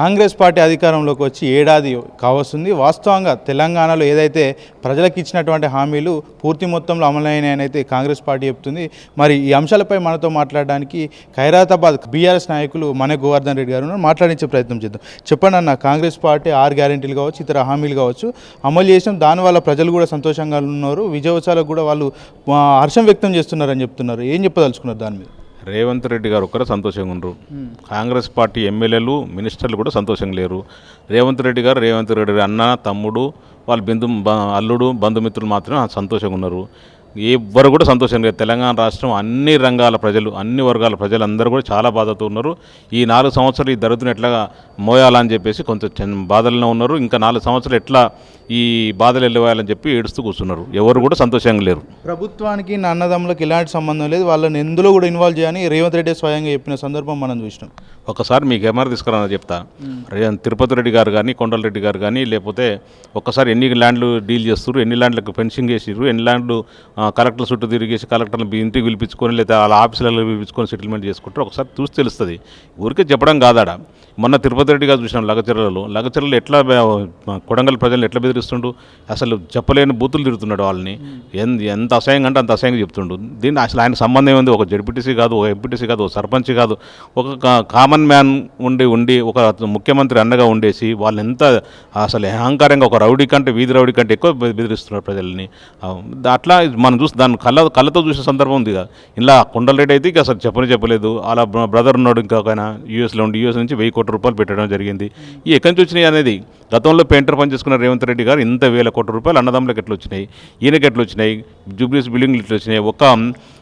Congress party అధికారంలోకి వచ్చి ఏడాది కావస్తుంది. వాస్తవంగా తెలంగాణలో ఏదైతే ప్రజలకు ఇచ్చినటువంటి హామీలు పూర్తి మొత్తంలో అమలైనాయనైతే అయితే కాంగ్రెస్ పార్టీ చెప్తుంది. మరి ఈ అంశాలపై మనతో మాట్లాడడానికి ఖైరాతాబాద్ బీఆర్ఎస్ నాయకులు మన గోవర్ధన్ రెడ్డి గారు మాట్లాడించే ప్రయత్నం చేద్దాం. చెప్పండి అన్న కాంగ్రెస్ పార్టీ ఆరు గ్యారెంటీలు కావచ్చు ఇతర హామీలు కావచ్చు అమలు చేసాం దానివల్ల ప్రజలు కూడా సంతోషంగా ఉన్నారు. విజయోత్సవాలకు కూడా వాళ్ళు హర్షం వ్యక్తం చేస్తున్నారని చెప్తున్నారు. ఏం చెప్పదలుచుకున్నారు దాని మీద? రేవంత్ రెడ్డి గారు ఒక్కరే సంతోషంగా ఉండరు. కాంగ్రెస్ పార్టీ ఎమ్మెల్యేలు మినిస్టర్లు కూడా సంతోషంగా లేరు. రేవంత్ రెడ్డి గారు రేవంత్ రెడ్డి అన్న తమ్ముడు వాళ్ళ బిందు బ- అల్లుడు బంధుమిత్రులు మాత్రమే సంతోషంగా ఉన్నారు. ఎవ్వరు కూడా సంతోషంగా లేదు. తెలంగాణ రాష్ట్రం అన్ని రంగాల ప్రజలు అన్ని వర్గాల ప్రజలు అందరూ కూడా చాలా బాధతో ఉన్నారు. ఈ నాలుగు సంవత్సరాలు ఈ దరిద్రం ఎట్లా మోయాలని చెప్పేసి కొంత బాధల్లో ఉన్నారు. ఇంకా నాలుగు సంవత్సరాలు ఎట్లా ఈ బాధలు వెళ్ళిపోయాలని చెప్పి ఏడుస్తూ కూర్చున్నారు. ఎవరు కూడా సంతోషంగా లేరు. ప్రభుత్వానికి అన్నదమ్ములకు ఎలాంటి సంబంధం లేదు. వాళ్ళని ఎందులో కూడా ఇన్వాల్వ్ చేయని రేవంత్ రెడ్డి స్వయంగా చెప్పిన సందర్భం మనం చూసినాం. ఒకసారి మీకు కెమెరా తీసుకురా చెప్తా. తిరుపతి రెడ్డి గారు కానీ కొండలరెడ్డి గారు కానీ లేకపోతే ఒక్కసారి ఎన్ని ల్యాండ్లు డీల్ చేస్తారు ఎన్ని ల్యాండ్లకు ఫెన్సింగ్ చేసిర్రు ఎన్ని ల్యాండ్లు కలెక్టర్ చుట్టూ తిరిగేసి కలెక్టర్లు ఇంటికి పిలిపించుకొని లేదా వాళ్ళ ఆఫీసులలో పిలిపించుకొని సెటిల్మెంట్ చేసుకుంటారు ఒకసారి చూసి తెలుస్తుంది. ఊరికే చెప్పడం కాదాడ. మొన్న తిరుపతి రెడ్డి గారు చూసినాం లగచర్లలో. లగచర్లలో ఎట్లా కొడంగల్ ప్రజలను ఎట్లా బెదిరిస్తుండు? అసలు చెప్పలేని బూతులు తిరుగుతున్నాడు వాళ్ళని. ఎంత ఎంత అసహ్యంగా అంటే అంత అసహ్యంగా చెప్తుండు. దీన్ని అసలు ఆయన సంబంధం ఏంది? ఒక జడ్పీటీసీ కాదు ఒక ఎంపీటీసీ కాదు ఒక సర్పంచ్ కాదు. ఒక కామన్ మ్యాన్ ఉండి ఉండి ఒక ముఖ్యమంత్రి అండగా ఉండేసి వాళ్ళు ఎంత అసలు అహంకారంగా ఒక రౌడీ కంటే వీధి రౌడీ కంటే ఎక్కువ బెదిరిస్తున్నారు ప్రజల్ని. అట్లా మన చూసి దాన్ని కళ్ళ కళ్ళతో చూసిన సందర్భం ఉంది కదా. ఇలా కొండలరెడ్డి అయితే ఇక అసలు చెప్పని చెప్పలేదు. అలా బ్రదర్ ఉన్నాడు ఇంకా ఆయన యూఎస్లో ఉండి యూఎస్ నుంచి వెయ్యి కోట్ల రూపాయలు పెట్టడం జరిగింది. ఈ ఎక్కడి నుంచి వచ్చినాయి అనేది? గతంలో పెయింటర్ పని చేసుకున్న రేవంత్ రెడ్డి గారు ఇంత వేల కోట్ల రూపాయలు అన్నదమ్ములకు ఎట్లా వచ్చినాయి? ఈయనకి ఎట్లా వచ్చినాయి? జూబ్లీస్ బిల్డింగ్లు ఇట్లా వచ్చినాయి? ఒక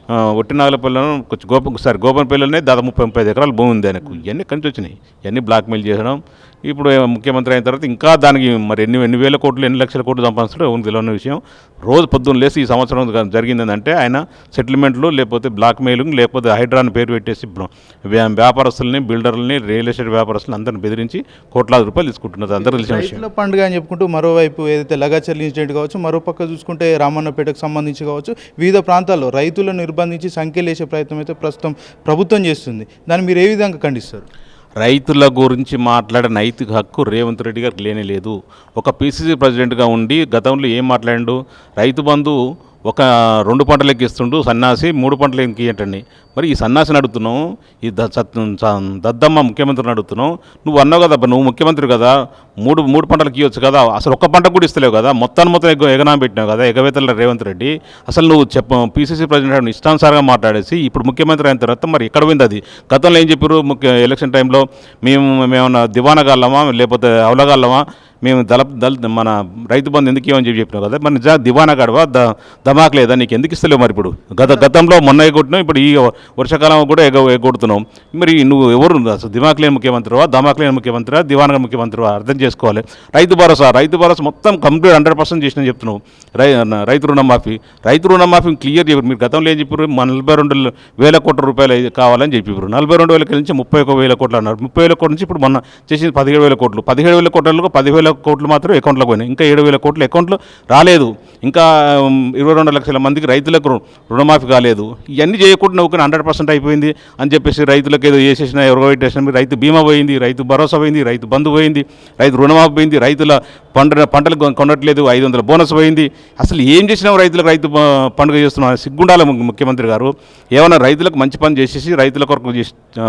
ఆ, ఒట్టినాగలపల్లిలో కొంచెం గోప సారీ గోపనపల్లిలోనే దాదాపు ముప్పై ముప్పై ఎకరాలు భూమి ఉంది ఆయనకు. ఇవన్నీ కంచి వచ్చినాయి? ఇవన్నీ బ్లాక్మెయిల్ చేయడం ఇప్పుడు ముఖ్యమంత్రి అయిన తర్వాత ఇంకా దానికి మరి ఎన్ని ఎన్ని వేల కోట్లు ఎన్ని లక్షల కోట్లు సంపాదించడం ఎవరికి తెలియని విషయం. రోజు పొద్దున్న లేసి ఈ సంవత్సరం జరిగింది ఏంటంటే ఆయన సెటిల్మెంట్లు లేకపోతే బ్లాక్మెయిలింగ్ లేకపోతే హైడ్రాన్ పేరు పెట్టేసి వ్యాపారస్తుల్ని బిల్డర్లని రియల్ ఎస్టేట్ వ్యాపారస్తులను అందరిని బెదిరించి కోట్లాది రూపాయలు తీసుకుంటున్నారు. అందరూ తెలిసిన విషయం. పండుగ అని చెప్పుకుంటూ మరోవైపు ఏదైతే లగాచర్ల ఇన్సిడెంట్ కావచ్చు మరో పక్క చూసుకుంటే రామన్నపేటకు సంబంధించి కావచ్చు వివిధ ప్రాంతాల్లో రైతులను నిర్బంధించి సంఖ్యలు వేసే ప్రయత్నం అయితే ప్రస్తుతం ప్రభుత్వం చేస్తుంది. దాన్ని మీరు ఏ విధంగా ఖండిస్తారు? రైతుల గురించి మాట్లాడే నైతిక హక్కు రేవంత్ రెడ్డి గారికి లేనే లేదు. ఒక పీసీసీ ప్రెసిడెంట్గా ఉండి గతంలో ఏం మాట్లాడు రైతు బంధు ఒక రెండు పంటలకి ఇస్తుండు సన్నాసి మూడు పంటలకి ఏంటండి మరి ఈ సన్నాసిని అడుగుతున్నావు ఈ దద్దమ్మ ముఖ్యమంత్రిని అడుగుతున్నావు నువ్వు అన్నావు కదా నువ్వు ముఖ్యమంత్రి కదా మూడు మూడు పంటలకు ఇవ్వచ్చు కదా అసలు ఒక్క పంట కూడా ఇస్తలేవు కదా మొత్తాన్ని మొత్తం ఎగ ఎగనా పెట్టినావు కదా ఎగవేతల రేవంత్ రెడ్డి అసలు నువ్వు చెప్ప పీసీసీ ప్రెసిడెంట్ ఇష్టానుసారంగా మాట్లాడేసి ఇప్పుడు ముఖ్యమంత్రి అయిన తర్వాత మరి ఎక్కడ పోయింది అది? గతంలో ఏం చెప్పారు ముఖ్య ఎలక్షన్ టైంలో మేము మేమన్నా దివానగాళ్ళమా లేకపోతే అవలగాళ్ళమా మేము దళ దళ మన రైతు బంధు ఎందుకు ఇవ్వని చెప్పి చెప్పినావు కదా? మరి నిజా దివానా గడవా? ద ధమాక్ లేదా? నీకు ఎందుకు ఇస్తలేవు మరి ఇప్పుడు? గత గతంలో మొన్న ఎగొట్టినావు ఇప్పుడు ఈ వర్షాకాలం కూడా ఎగ ఎగొడుతున్నావు. మరి నువ్వు ఎవరు? అసలు దిమాక్ లేని ముఖ్యమంత్రివా? ధమాక్ లేని ముఖ్యమంత్రివా? దివానా ముఖ్యమంత్రివా? అర్థం చేసుకోవాలి. రైతు భరోసా రైతు భరోసా మొత్తం కంప్లీట్ హండ్రెడ్ పర్సెంట్ చేసిన చెప్తున్నావు. రై రైతు రుణమాఫీ రైతు రుణమాఫీ క్లియర్ చెప్పారు మీరు గతంలో ఏం చెప్పారు నలభై రెండు వేల కోట్ల రూపాయలు కావాలని చెప్పారు నలభై రెండు వేల నుంచి ముప్పై ఒక వేల కోట్లు అన్నారు. ముప్పై వేల కోట్ల నుంచి ఇప్పుడు మొన్న చేసింది పదిహేడు వేల కోట్లు. పదిహేడు వేల కోట్లకు పదివేల కోట్లు మాత్రం అకౌంట్లకు పోయినాయి. ఇంకా ఏడు వేల కోట్లు అకౌంట్లో రాలేదు. ఇంకా ఇరవై రెండు లక్షల మందికి రైతులకు రుణమాఫీ కాలేదు. ఇవన్నీ చేయకుండా నవ్వుకుని హండ్రెడ్ పర్సెంట్ అయిపోయింది అని చెప్పేసి రైతులకు ఏదో చేసేసిన ఎవరిటేసిన రైతు బీమా పోయింది రైతు భరోసా పోయింది రైతు బంధు పోయింది రైతు రుణమాఫీ పోయింది రైతుల పంట పంటలు కొనట్లేదు ఐదు వందల బోనస్ పోయింది. అసలు ఏం చేసినావు రైతులకు రైతు పండుగ చేస్తున్నా? సిగ్గుండాల ముఖ్యమంత్రి గారు. ఏమైనా రైతులకు మంచి పని చేసేసి రైతుల కొరకు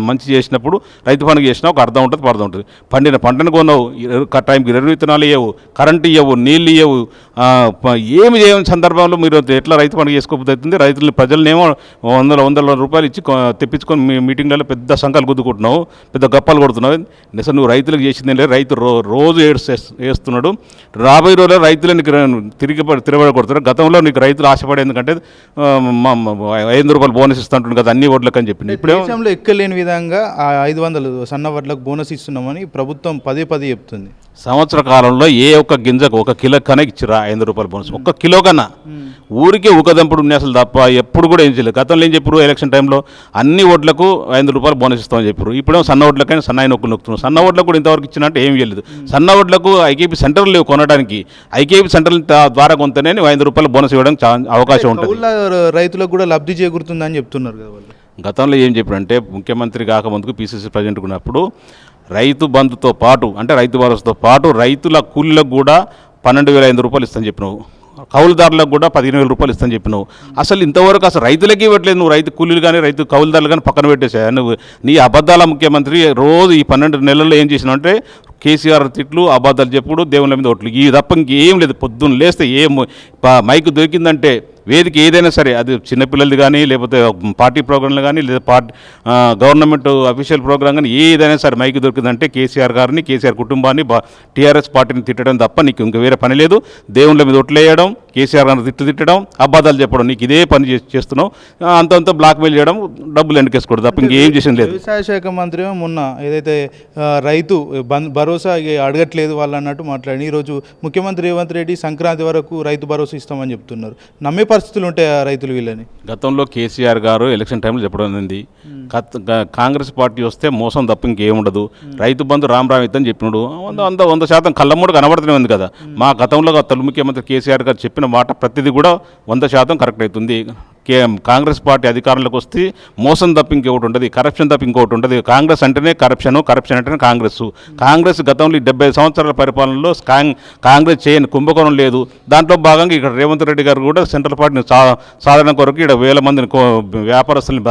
మంచి చేసినప్పుడు రైతు పండుగ చేసినా ఒక అర్థం ఉంటుంది పర్థం ఉంటుంది. పండిన పంటను కొన్నావు టైంకి ఇరవై విత్తనాలు ఇవ్వవు కరెంటు ఇవ్వవు నీళ్ళు ఇవ్వవు ఏమి చేయని సందర్భంలో మీరు ఎట్లా రైతు పండుగ చేసుకోబోతుంది రైతులు ప్రజలనేమో వందల వందల రూపాయలు ఇచ్చి తెప్పించుకొని మీ మీటింగ్లలో పెద్ద సంఖ్యలు గుద్దుకుంటున్నావు పెద్ద గప్పాలు కొడుతున్నావు. నిజం నువ్వు రైతులకు చేసింది లేదు. రైతు రో రోజు ఏడు వేస్తున్నాడు రాబోయే రోజుల్లో రైతులు నీకు తిరిగి తిరగబడి కొడుతున్నారు. గతంలో నీకు రైతులు ఆశపడే ఎందుకంటే మా- ఐదు రూపాయలు బోనస్ ఇస్తుంటుంది కదా అన్ని ఓట్లకు అని చెప్పి ఇప్పుడు దేశంలో ఎక్కలేని విధంగా ఐదు వందలు సన్న వడ్లకు బోనస్ ఇస్తున్నామని ప్రభుత్వం పదే పదే చెప్తుంది. సంవత్సర కాలంలో ఏ ఒక్క గింజకు ఒక కిలో కన్నా ఇచ్చిరా ఐదు రూపాయల బోనస్? ఒక్క కిలో కన్నా. ఊరికే ఊకదంపుడు అసలు తప్ప ఎప్పుడు కూడా ఏం చేయలేదు. గతంలో ఏం చెప్పారు ఎలక్షన్ టైంలో అన్ని ఓట్లకు ఐదు రూపాయలు బోనస్ ఇస్తామని చెప్పారు ఇప్పుడేమో సన్న ఓట్లకైనా సన్న నొక్కులు నొక్కుతున్నాం సన్న ఓట్లకు కూడా ఇంతవరకు ఇచ్చినట్టు ఏం చేయలేదు. సన్న ఓట్లకు ఐకేపీ సెంటర్లు లేవు కొనడానికి. ఐకేపీ సెంటర్ల ద్వారా కొంతనే ఐదు రూపాయలు బోనస్ ఇవ్వడం చా అవకాశం ఉంటుంది. రైతులకు కూడా లబ్ధి చేకూరుతుందని చెప్తున్నారు కదా గతంలో ఏం చెప్పారంటే ముఖ్యమంత్రి కాకముందుకు పీసీసీ ప్రెసిడెంట్ ఉన్నప్పుడు రైతు బంధుతో పాటు అంటే రైతు భరోసాతో పాటు రైతుల కూలీలకు కూడా పన్నెండు వేల ఐదు రూపాయలు ఇస్తాను చెప్పినావు. కౌలుదారులకు కూడా పదిహేను వేల రూపాయలు ఇస్తాను చెప్పినావు. అసలు ఇంతవరకు అసలు రైతులకి ఇవ్వట్లేదు. నువ్వు రైతు కూలీలు కానీ రైతు కౌలుదారులు కానీ పక్కన పెట్టేసా నువ్వు నీ అబద్ధాల ముఖ్యమంత్రి రోజు ఈ పన్నెండు నెలల్లో ఏం చేసినావు అంటే కేసీఆర్ తిట్లు అబద్ధాలు చెప్పుడు దేవుళ్ళ మీద ఓట్లు. ఈ తప్ప ఇంకేం లేదు. పొద్దున్న లేస్తే ఏం మైకు మైక్ దొరికిందంటే వేదిక ఏదైనా సరే అది చిన్నపిల్లలది కానీ లేకపోతే పార్టీ ప్రోగ్రాంలు కానీ లేదా పార్టీ గవర్నమెంట్ అఫీషియల్ ప్రోగ్రామ్ కానీ ఏదైనా సరే మైక్ దొరికిందంటే కేసీఆర్ గారిని కేసీఆర్ కుటుంబాన్ని టీఆర్ఎస్ పార్టీని తిట్టడం తప్ప నీకు ఇంక వేరే పని లేదు. దేవుళ్ళ మీద ఒట్లేయడం కేసీఆర్ గారిని తిట్టు తిట్టడం అబద్ధాలు చెప్పడం నీకు ఇదే పని చేసి చేస్తున్నావు. అంతంత బ్లాక్మెయిల్ చేయడం డబ్బులు వెనకేసుకోవడం తప్ప ఇంకేం చేసింది లేదు. వ్యవసాయ శాఖ మంత్రి మొన్న ఏదైతే రైతు భరోసా అడగట్లేదు వాళ్ళు అన్నట్టు మాట్లాడి ఈరోజు ముఖ్యమంత్రి రేవంత్ రెడ్డి సంక్రాంతి వరకు రైతు భరోసా ఇస్తామని చెప్తున్నారు. నమ్మే పరిస్థితులు ఉంటాయి రైతులు వీళ్ళని? గతంలో కేసీఆర్ గారు ఎలక్షన్ టైంలో చెప్పడం గా- కాంగ్రెస్ పార్టీ వస్తే మోసం తప్ప ఇంకేం ఉండదు రైతు బంధు రామ్ ఇద్దని చెప్పినాడు. వంద వంద వంద శాతం కళ్ళమ్మూడు కనబడుతూనే ఉంది కదా. మా గతంలో తొలి ముఖ్యమంత్రి కేసీఆర్ గారు చెప్పిన మాట ప్రతిదీ కూడా వంద శాతం కరెక్ట్ అవుతుంది. కాంగ్రెస్ పార్టీ అధికారంలోకి వస్తే మోసం తప్ప ఇంకొకటి ఉంటుంది కరప్షన్ తప్ప ఇంకొకటి ఉంటుంది కాంగ్రెస్ అంటేనే కరప్షన్ కరప్షన్ అంటేనే కాంగ్రెస్ కాంగ్రెస్ గతంలో ఈ డెబ్బై సంవత్సరాల పరిపాలనలో కాంగ్ కాంగ్రెస్ చేయని కుంభకోణం లేదు. దాంట్లో భాగంగా ఇక్కడ రేవంత్ రెడ్డి గారు కూడా సెంట్రల్ పార్టీని సా సాధన కొరకు ఇక్కడ వేల మందిని కో- వ్యాపారస్తుల్ని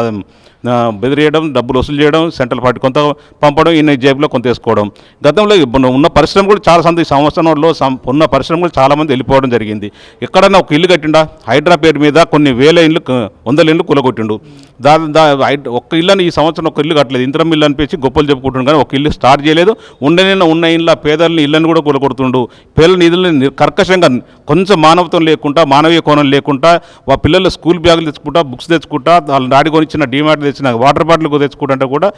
బెదిరియడం డబ్బులు వసూలు చేయడం సెంట్రల్ పార్టీ కొంత పంపడం ఈయన జేబులో కొంత వేసుకోవడం. గతంలో ఉన్న పరిశ్రమ కూడా చాలా సంది సంవత్సరంలో ఉన్న పరిశ్రమ కూడా చాలామంది వెళ్ళిపోవడం జరిగింది. ఎక్కడన్నా ఒక ఇల్లు కట్టిండా? హైడ్రా పేరు మీద కొన్ని వేల ఇల్లు వందల ఇల్లు కూలగొట్టిండు. దా దా ఒక్క ఇల్లని ఈ సంవత్సరం ఒక ఇల్లు కట్టలేదు. ఇంతరం ఇల్లు అనిపించి గొప్పలు చెప్పుకుంటుండు కానీ ఒక ఇల్లు స్టార్ట్ చేయలేదు. ఉండనైనా ఉన్న ఇళ్ళ పేదల్ని ఇళ్ళని కూడా కూలగొడుతుండు. పిల్లల నిధులను కర్కశంగా కొంచెం మానవత్వం లేకుండా మానవీయ కోణం లేకుండా వా పిల్లలు స్కూల్ బ్యాగులు తెచ్చుకుంటా బుక్స్ తెచ్చుకుంటా వాళ్ళ డాడీ కొనిచ్చిన డిమార్ట్ తెచ్చిన వాటర్ బాటిల్ తెచ్చుకుంటుంటే కూడా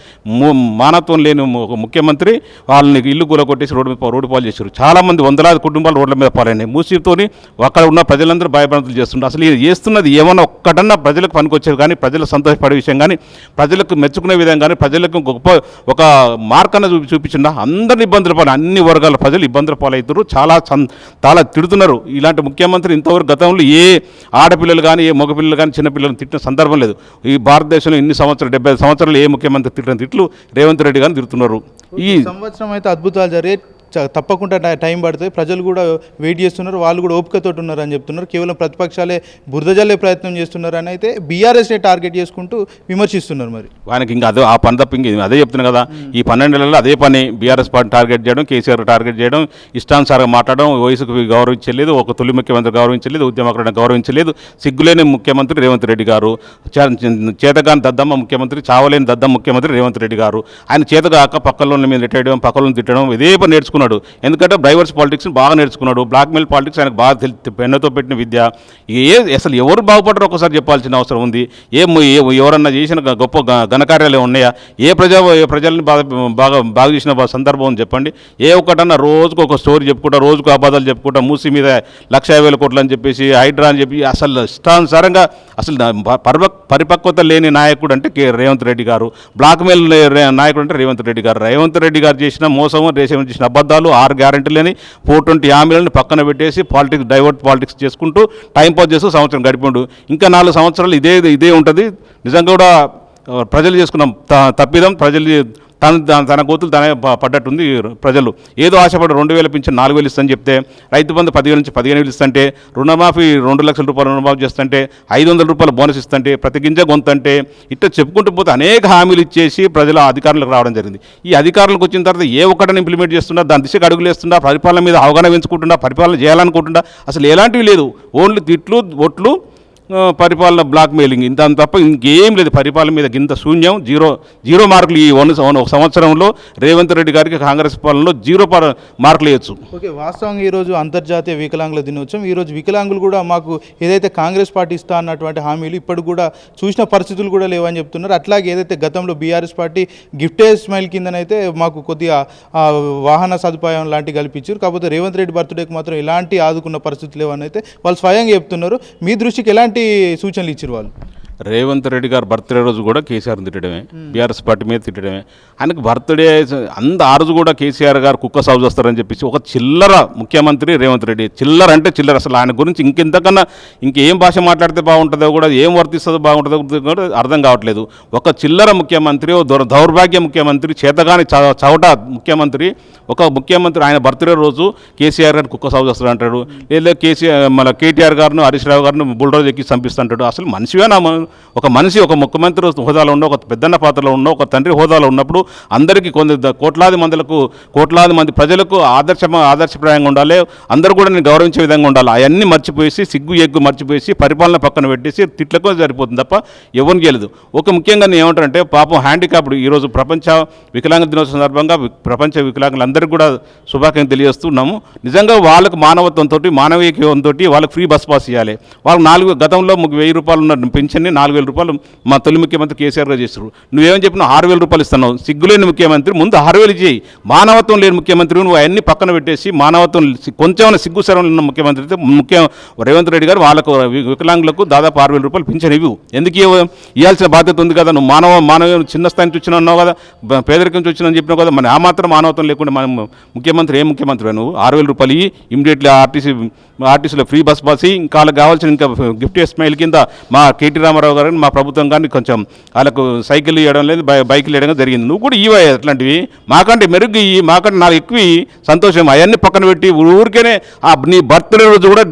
మానత్వం మానవత్వం లేని ఒక ముఖ్యమంత్రి వాళ్ళని ఇల్లు కూల కొట్టేసి రోడ్డు మీద రోడ్డు పాలు చేశారు. చాలా మంది వందలాది కుటుంబాలు రోడ్ల మీద పాలైనాయి. మూసితోని అక్కడ ఉన్న ప్రజలందరూ భయభ్రాంతులు చేస్తున్నారు అసలు ఇది చేస్తున్నది ఏమన్నా ఒక్కటన్నా ప్రజలకు పనికొచ్చేది కానీ ప్రజలు సంతోషపడే విషయం కానీ ప్రజలకు మెచ్చుకునే విధంగా కానీ ప్రజలకు గొప్ప ఒక మార్కన్న చూపి చూపించిన అందరిని ఇబ్బందులు పాలు అన్ని వర్గాల ప్రజలు ఇబ్బందులు పాలవుతారు చాలా చాలా తిడుతున్నారు. ఇలాంటి ముఖ్యమంత్రి ఇంతవరకు గతంలో ఏ ఆడపిల్లలు కానీ ఏ మగపిల్లలు కానీ చిన్నపిల్లలు తిట్టిన సందర్భం లేదు. ఈ భారతదేశంలో ఇన్ని సంవత్సరాలు డెబ్బై సంవత్సరాలు ఏ ముఖ్యమంత్రి తిట్టిన తిట్లు రేవంత్ రెడ్డి గారిని తిడుతున్నారు. ఈ సంవత్సరం అయితే అద్భుతాలు జరిగే తప్పకుండా టై- టైం పడుతుంది. ప్రజలు కూడా వెయిట్ చేస్తున్నారు. వాళ్ళు కూడా ఓపికతోటి ఉన్నారు అని చెప్తున్నారు. కేవలం ప్రతిపక్షాలే బురదజల్లే ప్రయత్నం చేస్తున్నారు అని అయితే బీఆర్ఎస్నే టార్గెట్ చేసుకుంటూ విమర్శిస్తున్నారు మరి. వానికి ఇంకా అదే ఆ పని తప్ప ఇంక అదే చెప్తున్నా కదా. ఈ పన్నెండు నెలల్లో అదే పని బీఆర్ఎస్ పార్టీ టార్గెట్ చేయడం కేసీఆర్ టార్గెట్ చేయడం ఇష్టానుసారంగా మాట్లాడడం వయసుకు గౌరవించలేదు ఒక తొలి ముఖ్యమంత్రి గౌరవించలేదు ఉద్యమకులను గౌరవించలేదు సిగ్గులేని ముఖ్యమంత్రి రేవంత్ రెడ్డి గారు చేతగాని దద్దమ్మ ముఖ్యమంత్రి చావలేని దద్దమ్మ ముఖ్యమంత్రి రేవంత్ రెడ్డి గారు. ఆయన చేతగాక పక్కలోని మీద తిట్టడం పక్కలను తిట్టడం ఇదే పని నేర్చుకున్నాడు. ఎందుకంటే డ్రైవర్స్ పాలిటిక్స్ బాగా నేర్చుకున్నాడు. బ్లాక్మెయిల్ పాలిటిక్స్ ఆయనకు బాగా తెలి పెన్నతో పెట్టిన విద్య. ఏ అసలు ఎవరు బాగుపడరు ఒకసారి చెప్పాల్సిన అవసరం ఉంది. ఏ ఎవరన్నా చేసిన గొప్ప ఘనకార్యాలు ఉన్నాయా? ఏ ప్రజా ఏ ప్రజల్ని బాగా బాగా బాగా చేసిన సందర్భం చెప్పండి. ఏ ఒక్కటన్నా రోజుకు ఒక స్టోరీ చెప్పుకుంటా రోజుకు అబద్ధాలు చెప్పుకుంటా మూసి మీద లక్ష వేల కోట్లు అని చెప్పేసి హైడ్రా అని చెప్పి అసలు ఇష్టానుసారంగా అసలు నా- పర్వ పరిపక్వత లేని నాయకుడు అంటే కే రేవంత్ రెడ్డి గారు. బ్లాక్మెయిల్ నాయకుడు అంటే రేవంత్ రెడ్డి గారు. రేవంత్ రెడ్డి గారు చేసిన మోసం రేషన్ చేసిన అబద్ధాలు ఆరు గ్యారెంటీలని ఫోర్ ట్వంటీ హామీలను పక్కన పెట్టేసి పాలిటిక్స్ డైవర్ట్ పాలిటిక్స్ చేసుకుంటూ టైం పాస్ చేస్తూ సంవత్సరం గడిపిండు ఇంకా నాలుగు సంవత్సరాలు ఇదే ఇదే ఉంటుంది. నిజంగా కూడా ప్రజలు చేసుకున్న తప్పిదం. ప్రజలు తన తన- కోతులు తనే పడ్డట్టుంది ప్రజలు. ఏదో ఆశపడి రెండు వేల పింఛన్ నాలుగు వేలు ఇస్తాను చెప్తే రైతు బంధు పదివేల నుంచి పదిహేను వేలు ఇస్తుంటే రుణమాఫీ రెండు లక్షల రూపాయలు రుణమాఫీ చేస్తుంటే ఐదు వందల రూపాయలు బోనస్ ఇస్తుంటే ప్రతి గింజ గొంతంటే ఇట్లా చెప్పుకుంటూ పోతే అనేక హామీలు ఇచ్చేసి ప్రజల అధికారులకు రావడం జరిగింది. ఈ అధికారులకు వచ్చిన తర్వాత ఏ ఒక్కటని ఇంప్లిమెంట్ చేస్తున్నా దాని దిశగా అడుగులేస్తున్నా పరిపాలన మీద అవగాహన పెంచుకుంటున్నా పరిపాలన చేయాలనుకుంటున్నా అసలు ఎలాంటివి లేదు. ఓన్లీ తిట్లు ఒట్లు పరిపాలన బ్లాక్ మెయిలింగ్. ఇంత తప్ప ఇంకేం లేదు. పరిపాలన మీద గింత శూన్యం జీరో జీరో మార్కులు ఈ వన్ ఒక సంవత్సరంలో రేవంత్ రెడ్డి గారికి కాంగ్రెస్ పాలనలో జీరో మార్కులు వేయచ్చు. ఓకే వాస్తవంగా ఈరోజు అంతర్జాతీయ వికలాంగుల దినోత్సవం. ఈరోజు వికలాంగులు కూడా మాకు ఏదైతే కాంగ్రెస్ పార్టీ ఇస్తా అన్నటువంటి హామీలు ఇప్పటికి కూడా చూసిన పరిస్థితులు కూడా లేవని చెప్తున్నారు. అట్లాగే ఏదైతే గతంలో బీఆర్ఎస్ పార్టీ గిఫ్టే స్మైల్ కిందనైతే మాకు కొద్దిగా వాహన సదుపాయం లాంటివి కల్పించారు. కాకపోతే రేవంత్ రెడ్డి బర్త్డేకి మాత్రం ఎలాంటి ఆదుకున్న పరిస్థితులు లేవని అయితే వాళ్ళు స్వయంగా చెప్తున్నారు. మీ దృష్టికి ఎలాంటి సూచనలు ఇచ్చారు వాళ్ళు? రేవంత్ రెడ్డి గారు బర్త్డే రోజు కూడా కేసీఆర్ని తిట్టడమే బీఆర్ఎస్ పార్టీ మీద తిట్టడమే. ఆయనకు బర్త్డే అంత ఆ రోజు కూడా కేసీఆర్ గారు కుక్క సాగు చేస్తారని చెప్పేసి ఒక చిల్లర ముఖ్యమంత్రి రేవంత్ రెడ్డి చిల్లర అంటే చిల్లర. అసలు ఆయన గురించి ఇంకెంతకన్నా ఇంకేం భాష మాట్లాడితే బాగుంటుందో కూడా ఏం వర్తిస్తుందో బాగుంటుందో కూడా అర్థం కావట్లేదు. ఒక చిల్లర ముఖ్యమంత్రి ఓ దౌర్ దౌర్భాగ్య ముఖ్యమంత్రి చేతగాని చవట ముఖ్యమంత్రి ఒక ముఖ్యమంత్రి ఆయన బర్త్డే రోజు కేసీఆర్ గారిని కుక్క సాగు చేస్తారు అంటాడు. లేదా కేసీఆర్ మన కేటీఆర్ గారిని హరీష్ రావు గారిని బుల్డోజ్ ఎక్కి చంపిస్తుంటాడు అసలు మనిషివేనా మన- ఒక మనిషి ఒక ముఖ్యమంత్రి హోదాలో ఉన్న ఒక పెద్దన్న పాత్రలో ఉన్న ఒక తండ్రి హోదాలో ఉన్నప్పుడు అందరికీ కొంత కోట్లాది మందులకు కోట్లాది మంది ప్రజలకు ఆదర్శ ఆదర్శప్రాయంగా ఉండాలి. అందరూ కూడా నేను గౌరవించే విధంగా ఉండాలి. అవన్నీ మర్చిపోయేసి సిగ్గు ఎగ్గు మర్చిపోయేసి పరిపాలన పక్కన పెట్టేసి తిట్లకు సరిపోతుంది తప్ప ఎవరిని గెలదు ఒక ముఖ్యంగా నేను ఏమంటానంటే పాపం హ్యాండిక్యాప్డ్ ఈరోజు ప్రపంచ వికలాంగ దినోత్సవం సందర్భంగా ప్రపంచ వికలాంగులందరికీ కూడా శుభాకాంక్షలు తెలియజేస్తున్నాము నిజంగా వాళ్ళకు మానవత్వంతో మానవీయంతో వాళ్ళకి ఫ్రీ బస్ పాస్ ఇవ్వాలి వాళ్ళకి నాలుగు గతంలో ముగ్గు వెయ్యి రూపాయలు ఉన్న పెన్షన్ని నాలుగు వేల రూపాయలు మా తొలి ముఖ్యమంత్రి కేసీఆర్ గారు చేస్తారు నువ్వేమని చెప్పినా ఆరు వేల రూపాయలు ఇస్తున్నావు. సిగ్గులేని ముఖ్యమంత్రి ముందు ఆరు వేలు చేయి మానవత్వం లేని ముఖ్యమంత్రి నువ్వు అవన్నీ పక్కన పెట్టేసి మానవత్వం కొంచెం సిగ్గు సరం ఉన్న ముఖ్యమంత్రి అయితే ముఖ్య రేవంత్ రెడ్డి గారు వాళ్ళకు వికలాంగులకు దాదాపు ఆరు వేల రూపాయలు పింఛన్ ఇవ్వు. ఎందుకు ఇవ్వాల్సిన బాధ్యత ఉంది కదా నువ్వు. మానవ మానవ చిన్న స్థాయి నుంచి వచ్చిన అన్నావు కదా. పేదరికం నుంచి వచ్చిన చెప్పినావు కదా. మరి ఆ మాత్రం మానవత్వం లేకుండా మనం ముఖ్యమంత్రి ఏ ముఖ్యమంత్రి నువ్వు ఆరు వేల రూపాయలు ఇవ్వి ఇమీడియట్లీ ఆర్టీసీ ఆర్టీసీలో ఫ్రీ బస్ బస్ ఇంకా కావాల్సిన ఇంకా గిఫ్ట్ స్మైల్ కింద మా కేటీ రామారావు గారిని మా ప్రభుత్వం కానీ కొంచెం వాళ్ళకు సైకిల్ ఇవ్వడం లేదు బైకులు ఇవ్వడం జరిగింది. నువ్వు కూడా ఇవ్వ అట్లాంటివి. మాకంటే మెరుగు ఇయ్యి మాకంటే నాలుగు ఎక్కువ సంతోషం. అవన్నీ పక్కన పెట్టి ఊరికేనే ఆ నీ బర్త్డే రోజు కూడా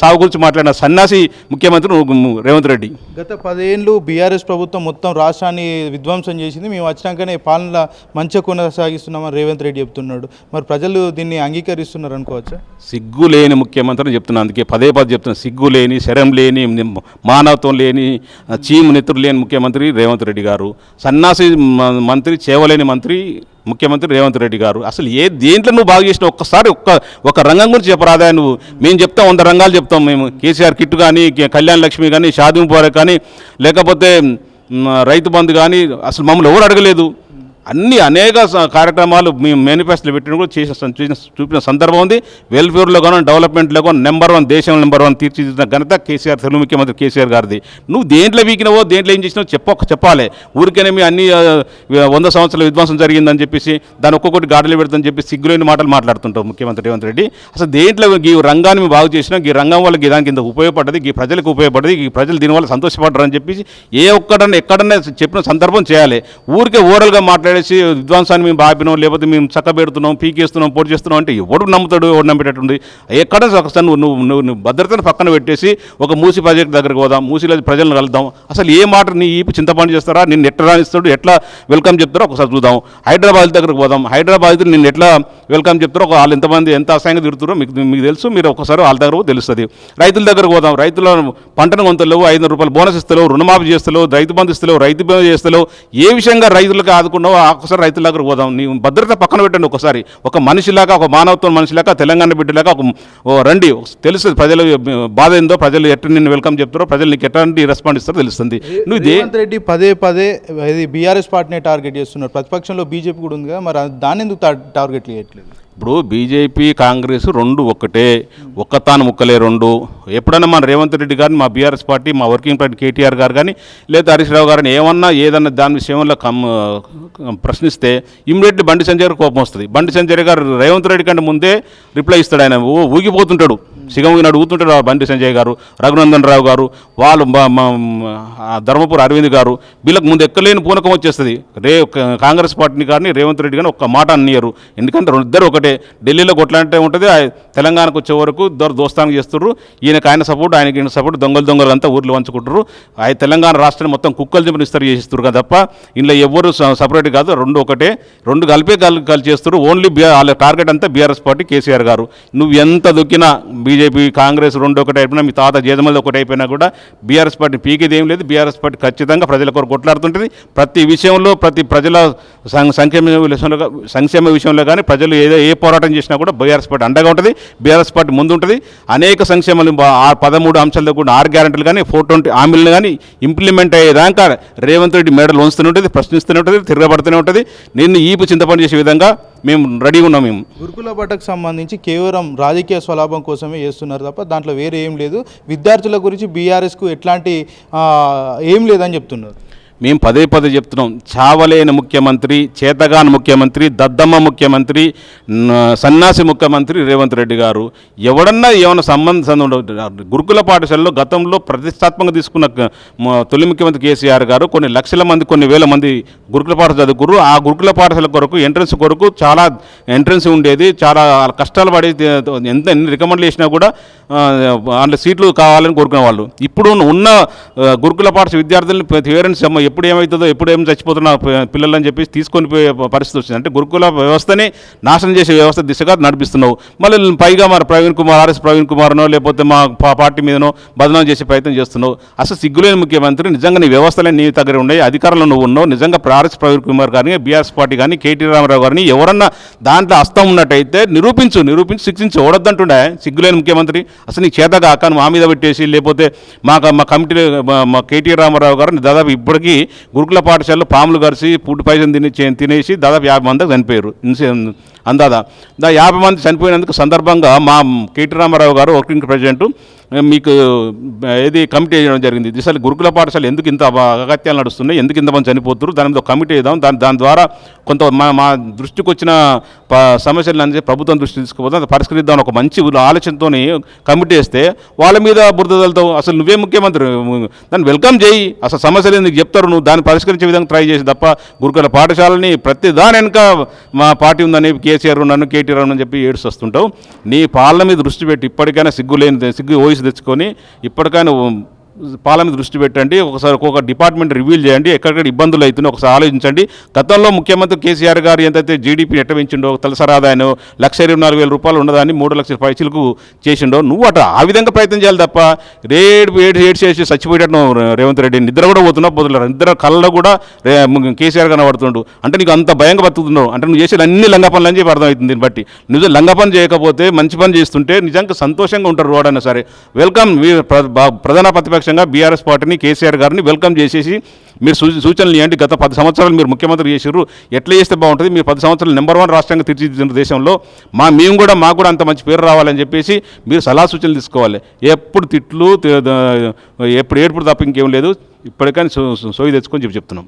సాగు గురించి మాట్లాడిన సన్యాసి ముఖ్యమంత్రి రేవంత్ రెడ్డి. గత పదేళ్ళు బీఆర్ఎస్ ప్రభుత్వం మొత్తం రాష్ట్రాన్ని విధ్వంసం చేసింది. మేము వచ్చినాకనే పాలన మంచిగా కొనసాగిస్తున్నామని రేవంత్ రెడ్డి చెప్తున్నాడు. మరి ప్రజలు దీన్ని అంగీకరిస్తున్నారు అనుకోవచ్చా? సిగ్గు లేని ముఖ్యమంత్రి అని చెప్తున్నాను అందుకే పదే పదే చెప్తున్నాను సిగ్గు లేని శరం లేని మానవత్వం లేని చీము నెత్తురు లేని ముఖ్యమంత్రి రేవంత్ రెడ్డి గారు సన్నాసి మ- మంత్రి చేవలేని మంత్రి ముఖ్యమంత్రి రేవంత్ రెడ్డి గారు. అసలు ఏ దేంట్లో నువ్వు బాగా చేసిన ఒక్కసారి ఒక్క ఒక రంగం గురించి చెప్పరాదా నువ్వు. మేము చెప్తాం వంద రంగాలు చెప్తాం మేము. కేసీఆర్ కిట్ కానీ కళ్యాణ్ లక్ష్మి కానీ షాదీ కానీ లేకపోతే రైతు బంధు కానీ అసలు మమ్మల్ని ఎవరు అడగలేదు? అన్ని అనేక కార్యక్రమాలు మేము మేనిఫెస్టోలో పెట్టిన కూడా చేసిన చూపిన సందర్భం ఉంది. వెల్ఫేర్లో కానీ డెవలప్మెంట్లో కానీ నెంబర్ వన్ దేశం నెంబర్ వన్ తీర్చిదిద్దిన ఘనత కేసీఆర్ తెలుగు ముఖ్యమంత్రి కేసీఆర్ గారిది. నువ్వు దేంట్లో వీకినవో దేంట్లో ఏం చేసినావో చెప్ప చెప్పాలి. ఊరికేనే మీ అన్ని వంద సంవత్సరాల విధ్వంసం జరిగిందని చెప్పేసి దాని ఒక్కొక్కటి గాడిలో పెడతాని చెప్పి సిగ్గులేని మాటలు మాట్లాడుతుంటావు ముఖ్యమంత్రి రేవంత్ రెడ్డి. అసలు దేంట్లో ఈ రంగాన్ని మేము బాగు చేసినా ఈ రంగం వల్ల ఈ దానికి ఇంత ఉపయోగపడ్డది ఈ ప్రజలకు ఉపయోగపడ్డది ఈ ప్రజలు దీనివల్ల సంతోషపడ్డారని చెప్పేసి ఏ ఒక్కడన్నా ఎక్కడన్నా చెప్పిన సందర్భం చేయాలి. ఊరికే ఓరల్గా మాట్లాడేసి విద్వాంసాన్ని మేము బాపినాం లేకపోతే మేము చక్కబెడుతున్నాం పీకేస్తున్నాం పోటీ చేస్తున్నాం అంటే ఎవడు నమ్ముతాడు ఎవడు నమ్మేటట్టుంది? ఎక్కడ ఒకసారి నువ్వు నువ్వు నువ్వు భద్రతను పక్కన పెట్టేసి ఒక మూసి ప్రాజెక్ట్ దగ్గరకు పోదాం మూసిలో ప్రజలను కలుద్దాం. అసలు ఏ మాట నీ ఈపు చింతపండు చేస్తారా? నిన్ను ఎట్లా రాణిస్తాడు? ఎట్లా వెల్కమ్ చెప్తారో ఒకసారి చూద్దాం. హైదరాబాద్ దగ్గరకు పోదాం. హైదరాబాద్ నిన్ను ఎట్లా వెల్కమ్ చెప్తారో ఒక వాళ్ళు ఎంతమంది ఎంత అసహ్యంగా తిరుగుతారో మీకు మీకు తెలుసు. మీరు ఒకసారి వాళ్ళ దగ్గర తెలుస్తుంది. రైతుల దగ్గరకు పోదాం. రైతుల పంటను కొంతలేవు ఐదు రూపాయలు బోనస్ ఇస్తలేవు రుణమాఫీ చేస్తలేవు రైతు బంధు ఇస్తలేవు రైతు బంధు చేస్తలేవు. ఏ విషయంగా రైతులకు ఆదుకున్నావు ఆ ఒకసారి రైతుల దగ్గరకు పోదాం. నీ భద్రత పక్కన పెట్టండి ఒకసారి. ఒక మనిషిలాగా ఒక మానవత్వం మనిషిలాగా తెలంగాణ బిడ్డలాగా ఒక రండి. తెలుస్తుంది ప్రజలు బాధ ఏందో ప్రజలు ఎట్లా నిన్ను వెల్కమ్ చెప్తారో ప్రజలు నీకు ఎట్లాంటి రెస్పాండ్ ఇస్తారో తెలుస్తుంది. నువ్వు రేవంత్ రెడ్డి పదే పదే ఇది బీఆర్ఎస్ పార్టీనే టార్గెట్ చేస్తున్నారు ప్రతిపక్షంలో బీజేపీ కూడా ఉంది కదా మరి దాన్ని ఎందుకు టార్గెట్ చేయట్లేదు? ఇప్పుడు బీజేపీ కాంగ్రెస్ రెండు ఒక్కటే. ఒక్కతాను ముక్కలే రెండు. ఎప్పుడైనా మన రేవంత్ రెడ్డి గారిని మా బీఆర్ఎస్ పార్టీ మా వర్కింగ్ పార్టీ కేటీఆర్ గారు కానీ లేదా హరీష్ రావు గారిని ఏమన్నా ఏదన్నా దాని విషయంలో కమ్ ప్రశ్నిస్తే ఇమ్మీడియట్లీ బండి సంజయ్ గారు కోపం వస్తుంది. బండి సంజయ్ గారు రేవంత్ రెడ్డి కంటే ముందే రిప్లై ఇస్తాడు ఆయన. ఊగిపోతుంటాడు. సిగముగిన అడుగుతుంటాడు బండి సంజయ్ గారు రఘునందన్ రావు గారు వాళ్ళు ధర్మపురి అరవింద్ గారు వీళ్ళకి ముందు ఎక్కలేని పూనకం వచ్చేస్తుంది. రే కాంగ్రెస్ పార్టీని కానీ రేవంత్ రెడ్డి కానీ ఒక్క మాట అన్నియరు ఎందుకంటే రెండు- ఇద్దరు ఒకటే. ఢిల్లీలో కొట్లాంటే ఉంటుంది ఆ తెలంగాణకు వచ్చే వరకు ఇద్దరు దోస్తానికి చేస్తున్నారు ఈయనకు ఆయన సపోర్ట్ ఆయనకి ఈయన సపోర్ట్ దొంగలు దొంగలు అంతా ఊర్లు వంచుకుంటారు ఆ తెలంగాణ రాష్ట్రాన్ని మొత్తం కుక్కలు దింపిన ఇస్తారు చేస్తారు కదా తప్ప ఇందులో ఎవ్వరు సపరేట్ కాదు రెండు ఒకటే. రెండు కలిపే కలిపి కలిసి చేస్తారు ఓన్లీ బీ వాళ్ళ టార్గెట్ అంతా బీఆర్ఎస్ పార్టీ కేసీఆర్ గారు. నువ్వు ఎంత దొక్కినా బీజేపీ కాంగ్రెస్ రెండు ఒకటి అయిపోయినా మీ తాత జేదమల్లి ఒకటి అయిపోయినా కూడా బీఆర్ఎస్ పార్టీ పీకేది ఏం లేదు. బీఆర్ఎస్ పార్టీ ఖచ్చితంగా ప్రజల కొరకు కొట్లాడుతుంటుంది. ప్రతి విషయంలో ప్రతి ప్రజల సంక్షేమ విషయంలో సంక్షేమ విషయంలో కానీ ప్రజలు ఏదో ఏ పోరాటం చేసినా కూడా బీఆర్ఎస్ పార్టీ అండగా ఉంటుంది. బీఆర్ఎస్ పార్టీ ముందు ఉంటుంది అనేక సంక్షేమాలు పదమూడు అంశాలతో కూడా ఆరు గ్యారెంటీలు కానీ ఫోర్ ట్వంటీ హామీలను కానీ ఇంప్లిమెంట్ అయ్యేదాకా రేవంత్ రెడ్డి మేడలు ఉంచుతూనే ఉంటుంది ప్రశ్నిస్తూనే ఉంటుంది తిరగబడుతూనే ఉంటుంది. నిన్ను ఈపు చింతపని చేసే విధంగా మేము రెడీగా ఉన్నాం మేము. గురుకుల బట్టకు సంబంధించి కేవలం రాజకీయ స్వలాభం కోసమే చేస్తున్నారు తప్ప దాంట్లో వేరే ఏం లేదు. విద్యార్థుల గురించి బీఆర్ఎస్కు ఎట్లాంటి ఏం లేదని చెప్తున్నారు. మేము పదే పదే చెప్తున్నాం చావలేని ముఖ్యమంత్రి చేతగాని ముఖ్యమంత్రి దద్దమ్మ ముఖ్యమంత్రి సన్నాసి సన్యాసి ముఖ్యమంత్రి రేవంత్ రెడ్డి గారు. ఎవడన్నా ఏమైనా సంబంధం గురుకుల పాఠశాలలో గతంలో ప్రతిష్టాత్మకంగా తీసుకున్న తొలి ముఖ్యమంత్రి కేసీఆర్ గారు కొన్ని లక్షల మంది కొన్ని వేల మంది గురుకుల పాఠశాల చదువుకురు ఆ గురుకుల పాఠశాల కొరకు ఎంట్రన్స్ కొరకు చాలా ఎంట్రన్స్ ఉండేది. చాలా కష్టాలు పడి ఎంత ఎన్ని రికమెండ్ చేసినా కూడా అందులో సీట్లు కావాలని కోరుకునే వాళ్ళు ఇప్పుడు ఉన్న గురుకుల పాఠశాల విద్యార్థులను పేరెంట్స్ ఎప్పుడు ఏమవుతుందో ఎప్పుడు ఏం చచ్చిపోతున్న పిల్లలని చెప్పి తీసుకొని పోయే పరిస్థితి వచ్చింది. అంటే గురుకుల వ్యవస్థని నాశనం చేసే వ్యవస్థ దిశగా నడిపిస్తున్నావు. మళ్ళీ పైగా మరి ప్రవీణ్ కుమార్ ఆర్ఎస్ ప్రవీణ్ కుమార్నో లేకపోతే మా పార్టీ మీదనో బదనాం చేసే ప్రయత్నం చేస్తున్నావు. అసలు సిగ్గులేని ముఖ్యమంత్రి నిజంగా నీ వ్యవస్థలే నీ దగ్గర ఉన్నాయి అధికారంలో నువ్వు ఉన్నావు. నిజంగా ఆర్ఎస్ ప్రవీణ్ కుమార్ గారిని బీఆర్ఎస్ పార్టీ కానీ కేటీ రామారావు గారిని ఎవరన్నా దాంట్లో హస్తం ఉన్నట్టయితే నిరూపించు నిరూపించి శిక్షించు. ఓడొద్దంటుండే సిగ్గులేని ముఖ్యమంత్రి. అసలు నీ చేత కాక మా మీద పెట్టేసి లేకపోతే మా మా కమిటీ మా- కేటీ రామారావు గారు దాదాపు ఇప్పటికీ గురుకుల పాఠశాలలో పాములు కరిసి ఫుడ్ పాయిజన్ తిని తినేసి దాదాపు యాభై మందికి చనిపోయారు. ఇన్సి- అందాదా. దా యాభై మంది చనిపోయినందుకు సందర్భంగా మా కేటీ రామారావు గారు వర్కింగ్ ప్రెసిడెంట్ మీకు ఏది కమిటీ చేయడం జరిగింది. దిశలు గురుకుల పాఠశాల ఎందుకు ఇంత అగత్యాలు నడుస్తున్నాయి ఎందుకు ఇంతమంది చనిపోతున్నారు దాని మీద కమిటీ వేద్దాం. దాని దాని ద్వారా కొంత మా మా దృష్టికి వచ్చిన ప- సమస్యలు అనేది ప్రభుత్వం దృష్టి తీసుకుపోతాం అది పరిష్కరిద్దాం ఒక మంచి ఆలోచనతో కమిటీ వేస్తే వాళ్ళ మీద బురదలతో అసలు నువ్వే ముఖ్యమంత్రి దాన్ని వెల్కమ్ చేయి అసలు సమస్యలు ఎందుకు చెప్తారు నువ్వు దాన్ని పరిష్కరించే విధంగా ట్రై చేసి తప్ప గురుకుల పాఠశాలని ప్రతి దాని వెనుక మా పార్టీ ఉందని కేసీఆర్ ఉన్నాను కేటీఆర్ ఉన్నాను చెప్పి ఏడుస్తూ వస్తుంటావు. నీ పాలన మీద దృష్టి పెట్టి ఇప్పటికైనా సిగ్గు లేని సిగ్గు ఓయిసి తెచ్చుకొని ఇప్పటికైనా పాలన మీద దృష్టి పెట్టండి ఒకసారి ఒక్కొక్క డిపార్ట్మెంట్ రివ్యూల్ చేయండి ఎక్కడెక్కడ ఇబ్బందులు అవుతున్నాయి ఒకసారి ఆలోచించండి. గతంలో ముఖ్యమంత్రి కేసీఆర్ గారు ఎంతైతే జీడీపీ ఎట్ట పెంచిండో తలసరి లక్ష ఇరవై నాలుగు వేల రూపాయలు ఉన్నదాన్ని మూడు లక్షల పైసలకు చేసిండో నువ్వు అట ఆ విధంగా ప్రయత్నం చేయాలి తప్ప రేడు ఏడు ఏడు చేసి చచ్చిపోయేటట్టు రేవంత్ రెడ్డి నిద్ర కూడా పోతున్నావు పోతున్నారు నిద్ర కళ్ళలో కూడా కేసీఆర్ కనబడుతుండు. అంటే నీకు అంత భయంగా బతుకుతున్నావు. అంటే నువ్వు చేసేది అన్ని లంగ పనులు అని చెప్పి అర్థమవుతుంది దీన్ని బట్టి. నిజం లంగ పని చేయకపోతే మంచి పని చేస్తుంటే నిజంగా సంతోషంగా ఉంటారు రోడైనా సరే. వెల్కమ్ ప్రధాన ప్రతిపక్ష బా- బీఆర్ఎస్ పార్టీని కేసీఆర్ గారిని వెల్కమ్ చేసేసి మీరు సూ సూచనలు ఇవ్వండి. గత పది సంవత్సరాలు మీరు ముఖ్యమంత్రి చేసారు ఎట్లా చేస్తే బాగుంటుంది? మీరు పది సంవత్సరాలు నెంబర్ వన్ రాష్ట్రంగా తీర్చిదిద్దిన దేశంలో మా మేము కూడా మాకు కూడా అంత మంచి పేరు రావాలని చెప్పేసి మీరు సలహా సూచనలు తీసుకోవాలి. ఎప్పుడు తిట్లు ఎప్పుడు ఏడుపుడు తప్ప ఇంకేం లేదు. ఇప్పటికైనా సో సోయి తెచ్చుకొని చెప్పి చెప్తున్నాం.